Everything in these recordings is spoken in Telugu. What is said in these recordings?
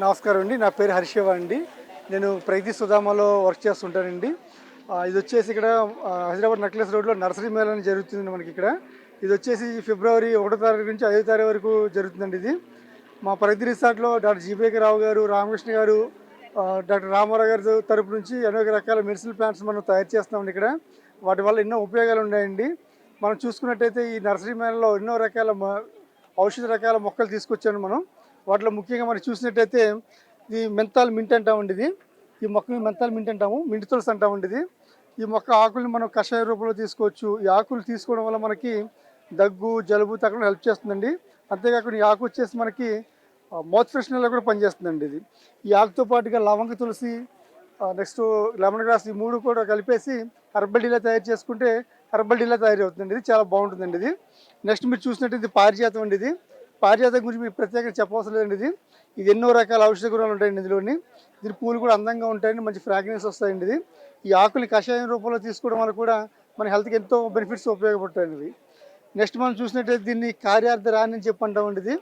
నమస్కారం అండి. నా పేరు హర్షవ అండి. నేను ప్రగతి సుధామాలో వర్క్ చేస్తుంటానండి. ఇది వచ్చేసి ఇక్కడ హైదరాబాద్ నక్లెస్ రోడ్లో నర్సరీ మేళ అని జరుగుతుంది మనకి ఇక్కడ. ఇది వచ్చేసి ఫిబ్రవరి ఒకటో తారీఖు నుంచి ఐదో తారీఖు వరకు జరుగుతుందండి ఇది. మా ప్రగతి రిసార్ట్లో డాక్టర్ జీబేక రావు గారు రామకృష్ణ గారు డాక్టర్ రామారావు గారి తరపు నుంచి అనేక రకాల మెడిసిన్ ప్లాంట్స్ మనం తయారు చేస్తామండి ఇక్కడ. వాటి వల్ల ఎన్నో ఉపయోగాలు ఉన్నాయండి. మనం చూసుకున్నట్టయితే ఈ నర్సరీ మేళలో ఎన్నో రకాల మ- ఔషధ రకాల మొక్కలు తీసుకొచ్చాను మనం. వాటిలో ముఖ్యంగా మనం చూసినట్టయితే ఇది మెంతాల్ మింట్ అంటామండి ఇది ఈ మొక్కని మెంతాల్ మింట్ అంటాము మింట్ తులసి అంటామండి ఇది ఈ మొక్క ఆకుల్ని మనం కషాయ రూపంలో తీసుకోవచ్చు. ఈ ఆకులు తీసుకోవడం వల్ల మనకి దగ్గు జలుబు తగ్గడం హెల్ప్ చేస్తుందండి. అంతేకాకుండా ఈ ఆకు వచ్చేసి మనకి మౌత్ ఫ్రెషనర్లో కూడా పనిచేస్తుందండి ఇది. ఈ ఆకుతో పాటుగా లవంగ తులసి నెక్స్ట్ లెమన్ గ్రాస్ ఈ మూడు కూడా కలిపేసి హెర్బల్ డీలా తయారు చేసుకుంటే హెర్బల్ డీలా తయారవుతుందండి. ఇది చాలా బాగుంటుందండి ఇది. నెక్స్ట్ మీరు చూసినట్టు ఇది పారిజాతం అండి ఇది. పారిజాతం గురించి మీకు ప్రత్యేకంగా చెప్పవలసిన లేదండి ఇది ఇది ఎన్నో రకాల ఔషధ గుణాలు ఉంటాయండి ఇందులోని. దీని పూలు కూడా అందంగా ఉంటాయండి మంచి ఫ్రాగ్రెన్స్ వస్తాయండి ఇది. ఈ ఆకులు కషాయం రూపంలో తీసుకోవడం వల్ల కూడా మన హెల్త్కి ఎంతో బెనిఫిట్స్ ఉపయోగపడతాయండి ఇది నెక్స్ట్ మనం చూసినట్టయితే దీన్ని కార్యార్థ రాని అని చెప్పి అంటామండి ఇది.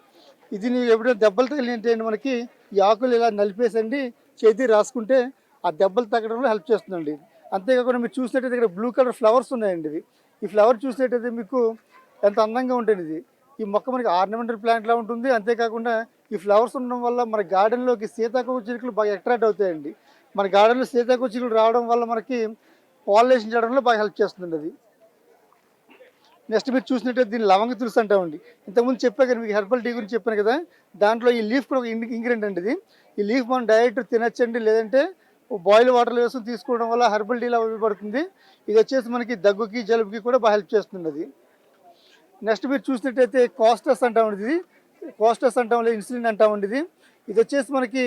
ఇది ఎప్పుడైనా దెబ్బలు తగిలింటే మనకి ఈ ఆకులు ఇలా నలిపేసండి చేతి రాసుకుంటే ఆ దెబ్బలు తగ్గడంలో హెల్ప్ చేస్తుందండి. అంతేకాకుండా మీరు చూసినట్టయితే ఇక్కడ బ్లూ కలర్ ఫ్లవర్స్ ఉన్నాయండి ఇవి. ఈ ఫ్లవర్ చూసినట్టయితే మీకు ఎంత అందంగా ఉంటుంది ఇది. ఈ మొక్క మనకి ఆర్నమెంటల్ ప్లాంట్లా ఉంటుంది. అంతేకాకుండా ఈ ఫ్లవర్స్ ఉండడం వల్ల మన గార్డెన్లోకి సీతాకోక చిలుకలు బాగా అట్రాక్ట్ అవుతాయండి. మన గార్డెన్లో సీతాకోక చిలుకలు రావడం వల్ల మనకి పాలినేషన్ చేయడంలో బాగా హెల్ప్ చేస్తుంది అది. నెక్స్ట్ మీరు చూసినట్టయితే దీన్ని లవంగ తులసి అంటామండి. ఇంతకుముందు చెప్పా కదా మీకు హెర్బల్ టీ గురించి చెప్పాను కదా. దాంట్లో ఈ లీఫ్ కూడా ఒక ఇంగ్రీడియంట్ అండి ఇది. ఈ లీఫ్ మనం డైరెక్ట్ తినచ్చండి. లేదంటే బాయిల్ వాటర్లో వేసుకుని తీసుకోవడం వల్ల హెర్బల్ టీలా ఉపయోగపడుతుంది. ఇది వచ్చేసి మనకి దగ్గుకి జలుబుకి కూడా బాగా హెల్ప్ చేస్తుంది అది. నెక్స్ట్ మీరు చూసినట్టయితే కాస్టస్ అంటామండి ఇది కాస్టస్ అంటాం లేదు ఇన్సులిన్ అంటామండి ఇది ఇది వచ్చేసి మనకి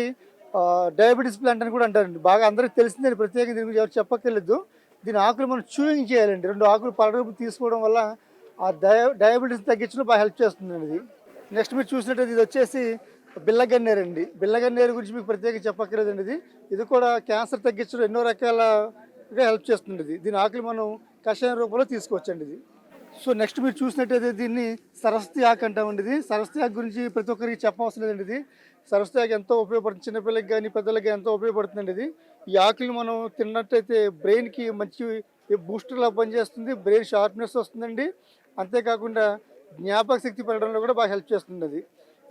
డయాబెటీస్ ప్లాంట్ అని కూడా అంటారండి. బాగా అందరికీ తెలిసిందని ప్రత్యేకంగా దీని గురించి ఎవరు చెప్పక్కర్లేదు. దీని ఆకులు మనం చూయింగ్ చేయాలండి. రెండు ఆకులు పడగపు తీసుకోవడం వల్ల ఆ డయా డయాబెటీస్ తగ్గించడం బాగా హెల్ప్ చేస్తుందండి ఇది. నెక్స్ట్ మీరు చూసినట్టయితే ఇది వచ్చేసి బిల్లగన్నేరు అండి. బిల్లగన్నేరు గురించి మీకు ప్రత్యేకంగా చెప్పక్కర్లేదండి ఇది. ఇది కూడా క్యాన్సర్ తగ్గించడం ఎన్నో రకాలుగా హెల్ప్ చేస్తుంది ఇది. దీని ఆకులు మనం కషాయం రూపంలో తీసుకోవచ్చండి ఇది. సో నెక్స్ట్ మీరు చూసినట్టయితే దీన్ని సరస్వతి ఆకు అంటామండి ఇది. సరస్వతి ఆకు గురించి ప్రతి ఒక్కరికి చెప్పవసరం లేదండి ఇది. సరస్వతి ఆకు ఎంతో ఉపయోగపడుతుంది. చిన్నపిల్లలకి కానీ పెద్దలకి ఎంతో ఉపయోగపడుతుందండి ఇది. ఈ ఆకులు మనం తిన్నట్టయితే బ్రెయిన్కి మంచి బూస్టర్లా పనిచేస్తుంది. బ్రెయిన్ షార్ప్నెస్ వస్తుందండి. అంతేకాకుండా జ్ఞాపక శక్తి పెరగడంలో కూడా బాగా హెల్ప్ చేస్తుంది అది.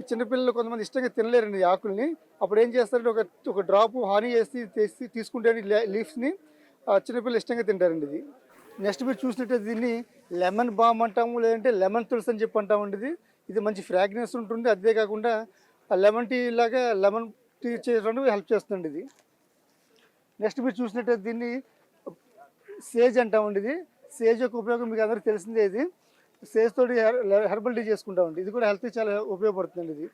ఈ చిన్నపిల్లలు కొంతమంది ఇష్టంగా తినలేరండి ఈ ఆకుల్ని అప్పుడు ఏం చేస్తారంటే ఒక ఒక డ్రాప్ హానీ చేసి తీసి తీసుకుంటే లీఫ్స్ని చిన్నపిల్లలు ఇష్టంగా తింటారండి ఇది. నెక్స్ట్ మీరు చూసినట్టయితే దీన్ని లెమన్ బామ్ అంటాము లేదంటే లెమన్ తులసి అని చెప్పి అంటామండి ఇది. ఇది మంచి ఫ్రాగ్రెన్స్ ఉంటుంది. అదే కాకుండా లెమన్ టీ లాగా లెమన్ టీ చేయడానికి హెల్ప్ చేస్తుంది ఇది. నెక్స్ట్ మీరు చూసినట్టయితే దీన్ని సేజ్ అంటామండి ఇది. సేజ్ యొక్క ఉపయోగం మీకు అందరికీ తెలిసిందే ఇది. సేజ్ తోటి హెర్బల్ టీ చేసుకుంటామండి ఇది కూడా హెల్త్కి చాలా ఉపయోగపడుతుంది ఇది.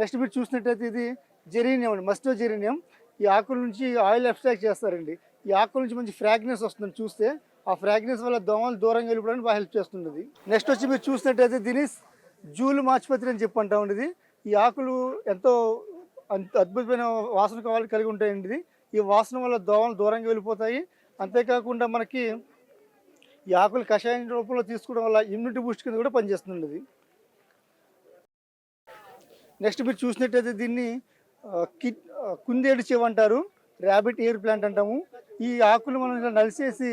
నెక్స్ట్ మీరు చూసినట్టయితే ఇది జెరీనియం అండి. మస్టో జెరీనియం. ఈ ఆకుల నుంచి ఆయిల్ ఎక్స్ట్రాక్ట్ చేస్తారండి. ఈ ఆకుల నుంచి మంచి ఫ్రాగ్నెన్స్ వస్తుంది చూస్తే ఆ ఫ్రాగ్నెన్స్ వల్ల దోమలు దూరంగా వెళ్ళిపోవడానికి బాగా హెల్ప్ చేస్తుంది నెక్స్ట్ వచ్చి మీరు చూసినట్టయితే దీని జూలు మాచిపత్రి అని చెప్పి ఉండేది. ఈ ఆకులు ఎంతో అంత అద్భుతమైన వాసన కావాలి కలిగి ఉంటాయండి ఈ వాసన వల్ల దోమలు దూరంగా వెళ్ళిపోతాయి. అంతేకాకుండా మనకి ఈ ఆకులు కషాయం రూపంలో తీసుకోవడం వల్ల ఇమ్యూనిటీ బూస్ట్ కింద కూడా పనిచేస్తుంది నెక్స్ట్ మీరు చూసినట్టయితే దీన్ని ఆ, కి కుందేడు చెవి అంటారు. ర్యాబిట్ ఎయిర్ ప్లాంట్ అంటాము. ఈ ఆకులు మనం ఇలా నలిసేసి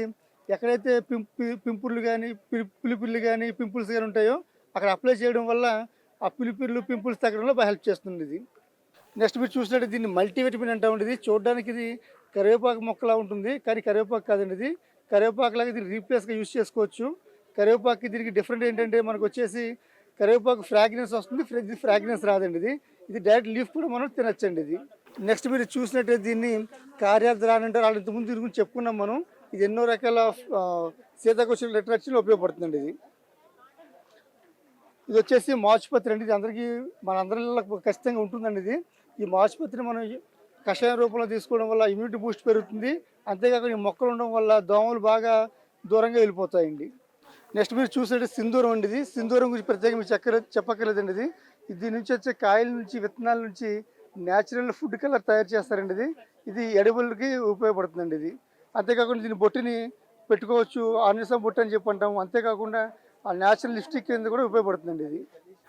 ఎక్కడైతే పింపు పింపుర్లు కానీ పిలిపిర్లు కానీ పింపుల్స్ కానీ ఉంటాయో అక్కడ అప్లై చేయడం వల్ల ఆ పిలిపిర్లు పింపుల్స్ తగ్గడంలో బాగా హెల్ప్ చేస్తుంది ఇది నెక్స్ట్ మీరు చూసినట్టు దీన్ని మల్టీవిటమిన్ అంటామండి ఇది చూడడానికి ఇది కరివేపాకు మొక్కలా ఉంటుంది. కానీ కరివేపాకు కాదండి ఇది. కరివేపాకు లాగా దీన్ని రీప్లేస్గా యూజ్ చేసుకోవచ్చు. కరివేపాకు దీనికి డిఫరెంట్ ఏంటంటే మనకు వచ్చేసి కరివేపాకు ఫ్రాగ్రెన్స్ వస్తుంది. ఫ్రాగ్రెన్స్ రాదండి ఇది. ఇది డైరెక్ట్ లీఫ్ కూడా మనం తినచ్చండి ఇది. నెక్స్ట్ మీరు చూసినట్టయితే దీన్ని కార్యార్థ రాని అంటారు వాళ్ళ ఇంతకుముందు దీని గురించి చెప్పుకున్నాం మనం. ఇది ఎన్నో రకాల సీతాకోశ లిటరేచర్లో ఉపయోగపడుతుందండి ఇది. ఇది వచ్చేసి మాచుపత్రి అండి. ఇది అందరికీ మన అందరిలో ఖచ్చితంగా ఉంటుందండి ఇది. ఈ మాచుపత్రి మనం కషాయం రూపంలో తీసుకోవడం వల్ల ఇమ్యూనిటీ బూస్ట్ పెరుగుతుంది. అంతేకాకుండా ఈ మొక్కలు ఉండడం వల్ల దోమలు బాగా దూరంగా వెళ్ళిపోతాయండి. నెక్స్ట్ మీరు చూసినట్టు సింధూరం అండి ఇది. సింధూరం గురించి ప్రత్యేకంగా మీకు చెప్పక్కర్లేదండి ఇది దీని నుంచి వచ్చే కాయల నుంచి విత్తనాల నుంచి న్యాచురల్ ఫుడ్ కలర్ తయారు చేస్తారండి ఇది. ఇది ఎడబుల్కి ఉపయోగపడుతుందండి ఇది. అంతేకాకుండా దీని బొట్టిని పెట్టుకోవచ్చు. ఆనిసం బొట్టు అని చెప్పి అంటాము. అంతేకాకుండా ఆ న్యాచురల్ లిప్స్టిక్ కింద కూడా ఉపయోగపడుతుందండి ఇది.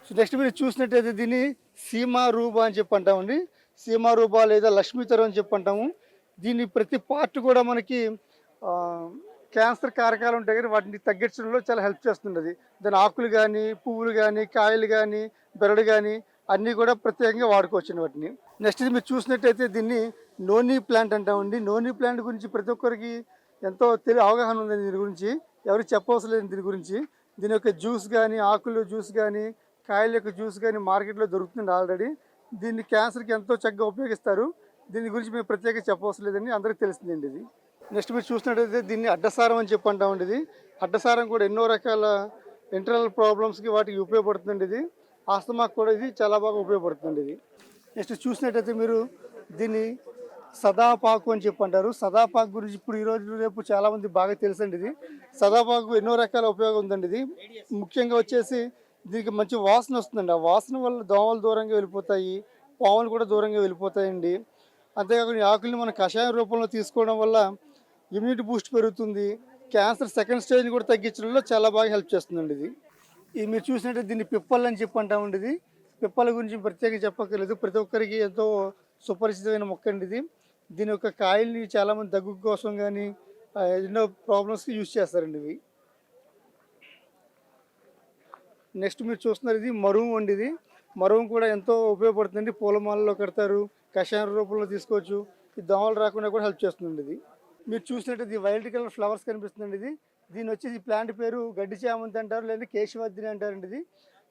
సో నెక్స్ట్ మీరు చూసినట్టయితే దీన్ని సీమా రూబా అని చెప్పి అంటామండి. సీమారూప లేదా లక్ష్మీతరం అని చెప్పి అంటాము. దీని ప్రతి పార్ట్ కూడా మనకి క్యాన్సర్ కారకాలు ఉంటాయి కానీ వాటిని తగ్గించడంలో చాలా హెల్ప్ చేస్తుంది దాని ఆకులు కానీ పువ్వులు కానీ కాయలు కానీ బెరడు కానీ అన్నీ కూడా ప్రత్యేకంగా వాడుకోవచ్చు వాటిని. నెక్స్ట్ ఇది మీరు చూసినట్టయితే దీన్ని నోనీ ప్లాంట్ అంటామండి. నోనీ ప్లాంట్ గురించి ప్రతి ఒక్కరికి ఎంతో తెలియ అవగాహన ఉంది దీని గురించి ఎవరు చెప్పవసరం లేదు దీని గురించి. దీని యొక్క జ్యూస్ కానీ ఆకులు జ్యూస్ కానీ కాయల యొక్క జ్యూస్ కానీ మార్కెట్లో దొరుకుతుంది ఆల్రెడీ. దీన్ని క్యాన్సర్కి ఎంతో చక్కగా ఉపయోగిస్తారు. దీని గురించి మేము ప్రత్యేకంగా చెప్పవసరం లేదండి. అందరికీ తెలిసిందండి ఇది. నెక్స్ట్ మీరు చూసినట్టయితే దీన్ని అడ్డసారం అని చెప్పి అంటామండి ఇది. అడ్డసారం కూడా ఎన్నో రకాల ఇంటర్నల్ ప్రాబ్లమ్స్కి వాటికి ఉపయోగపడుతుంది ఇది. ఆస్తమాకు కూడా ఇది చాలా బాగా ఉపయోగపడుతుంది ఇది. నెక్స్ట్ చూసినట్టయితే మీరు దీన్ని సదాపాకు అని చెప్పి అంటారు సదాపాకు గురించి ఇప్పుడు ఈరోజు రేపు చాలామంది బాగా తెలుసండి ఇది. సదాపాకు ఎన్నో రకాల ఉపయోగం ఉందండి ఇది. ముఖ్యంగా వచ్చేసి దీనికి మంచి వాసన వస్తుందండి. ఆ వాసన వల్ల దోమలు దూరంగా వెళ్ళిపోతాయి పాములు కూడా దూరంగా వెళ్ళిపోతాయండి. అంతేకాకుండా ఆకుల్ని మనం కషాయం రూపంలో తీసుకోవడం వల్ల ఇమ్యూనిటీ బూస్ట్ పెరుగుతుంది. క్యాన్సర్ సెకండ్ స్టేజ్ని కూడా తగ్గించడంలో చాలా బాగా హెల్ప్ చేస్తుందండి ఇది. ఇది మీరు చూసినట్టు దీన్ని పిప్పల్ అని చెప్పి అంటామండి ఇది పిప్పల గురించి ప్రత్యేకంగా చెప్పక్కర్లేదు. ప్రతి ఒక్కరికి ఎంతో సుపరిచితమైన మొక్క అండి ఇది. దీని యొక్క కాయల్ని చాలామంది దగ్గు కోసం కానీ ఎన్నో ప్రాబ్లమ్స్కి యూజ్ చేస్తారండి ఇవి. నెక్స్ట్ మీరు చూస్తున్నారు ఇది మరువు అండి ఇది. మరువు కూడా ఎంతో ఉపయోగపడుతుందండి. పూలమాలలో కడతారు కషాయం రూపంలో తీసుకోవచ్చు. ఈ దోమలు రాకుండా కూడా హెల్ప్ చేస్తుందండి ఇది. మీరు చూసినట్టు ఇది వైల్డ్ కలర్ ఫ్లవర్స్ కనిపిస్తుందండి ఇది. దీని వచ్చేసి ఈ ప్లాంట్ పేరు గడ్డి చామంతి అంటారు లేదా కేశవర్ధిని అంటారండి ఇది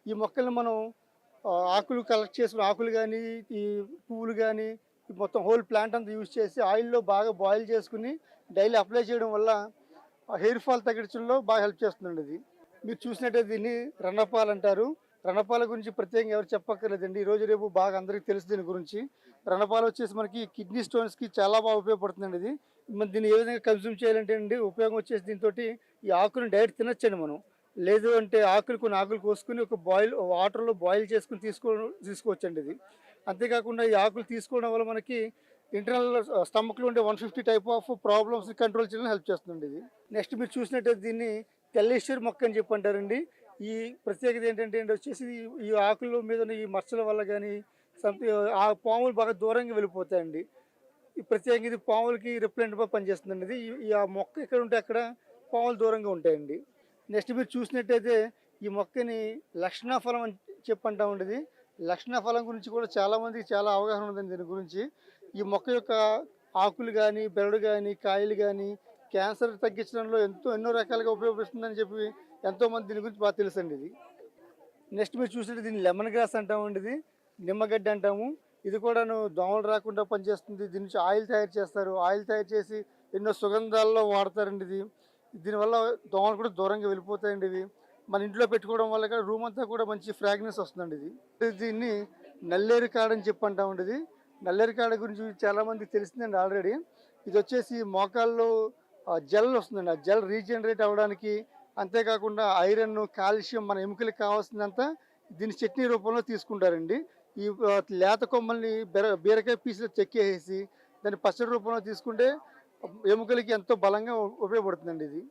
ఈ మొక్కల్ని మనం ఆకులు కలెక్ట్ చేసుకుని ఆకులు కానీ ఈ పువ్వులు కానీ ఈ మొత్తం హోల్ ప్లాంట్ అంతా యూజ్ చేసి ఆయిల్లో బాగా బాయిల్ చేసుకుని డైలీ అప్లై చేయడం వల్ల హెయిర్ ఫాల్ తగ్గించడంలో బాగా హెల్ప్ చేస్తుందండి ఇది. మీరు చూసినట్టయితే దీన్ని రణపాల్ అంటారు. రణపాల గురించి ప్రత్యేకంగా ఎవరు చెప్పక్కర్లేదండి. ఈ రోజు రేపు బాగా అందరికీ తెలుసు దీని గురించి. రణపాల వచ్చేసి మనకి కిడ్నీ స్టోన్స్కి చాలా బాగా ఉపయోగపడుతుందండి ఇది. మరి దీన్ని ఏ విధంగా కన్జ్యూమ్ చేయాలంటే అండి ఉపయోగం వచ్చేసి దీంతో ఈ ఆకులను డైరెక్ట్ తినొచ్చండి మనం. లేదు అంటే ఆకులు కొన్ని ఆకులు కోసుకుని ఒక బాయిల్ వాటర్లో బాయిల్ చేసుకుని తీసుకో తీసుకోవచ్చండి ఇది. అంతేకాకుండా ఈ ఆకులు తీసుకోవడం వల్ల మనకి ఇంటర్నల్ స్టమక్లో ఉండే one fifty type of problems control చేయడం హెల్ప్ చేస్తుంది ఇది. నెక్స్ట్ మీరు చూసినట్టయితే దీన్ని తెల్లేశ్వరి మొక్క అని చెప్పి అంటారండి. ఈ ప్రత్యేకత ఏంటంటే వచ్చేసి ఈ- ఆకుల మీద ఉన్న ఈ మచ్చల వల్ల కానీ సంథింగ్ ఆ పాములు బాగా దూరంగా వెళ్ళిపోతాయండి. ప్రత్యేకంగా ఇది పాములకి రిప్లెంట్గా పనిచేస్తుందండి ఇది ఈ- ఆ మొక్క ఎక్కడ ఉంటే అక్కడ పాములు దూరంగా ఉంటాయండి. నెక్స్ట్ మీరు చూసినట్టయితే ఈ మొక్కని లక్షణఫలం అని చెప్పంటా ఉండేది లక్షణఫలం గురించి కూడా చాలామందికి చాలా అవగాహన ఉందండి దీని గురించి. ఈ మొక్క యొక్క ఆకులు కానీ బెరడు కానీ కాయలు కానీ క్యాన్సర్ తగ్గించడంలో ఎంతో ఎన్నో రకాలుగా ఉపయోగిస్తుందని చెప్పి ఎంతోమంది దీని గురించి బాగా తెలుసండి ఇది. నెక్స్ట్ మీరు చూసినట్టు దీన్ని లెమన్ గ్రాస్ అంటామండి ఇది. నిమ్మగడ్డ అంటాము. ఇది కూడాను దోమలు రాకుండా పనిచేస్తుంది. దీని నుంచి ఆయిల్ తయారు చేస్తారు. ఆయిల్ తయారు చేసి ఎన్నో సుగంధాల్లో వాడతారండి ఇది. దీనివల్ల దోమలు కూడా దూరంగా వెళ్ళిపోతాయండి ఇవి. మన ఇంట్లో పెట్టుకోవడం వల్ల కూడా రూమ్ అంతా కూడా మంచి ఫ్రాగ్నెస్ వస్తుందండి ఇది. దీన్ని నల్లేరు కాడ అని చెప్పి అంటామండి ఇది. నల్లేరు కాడ గురించి చాలామంది తెలిసిందండి ఆల్రెడీ. ఇది వచ్చేసి మోకాల్లో జెల్ వస్తుందండి. ఆ జెల్ రీజనరేట్ అవ్వడానికి అంతేకాకుండా ఐరన్ కాల్షియం మన ఎముకలకు కావాల్సినంత దీన్ని చట్నీ రూపంలో తీసుకుంటారండి. ఈ లేత కొమ్మల్ని బెర బీరకాయ పీసులు చెక్కేసి దాన్ని పచ్చడి రూపంలో తీసుకుంటే ఎముకలకి ఎంతో బలంగా ఉపయోగపడుతుందండి ఇది.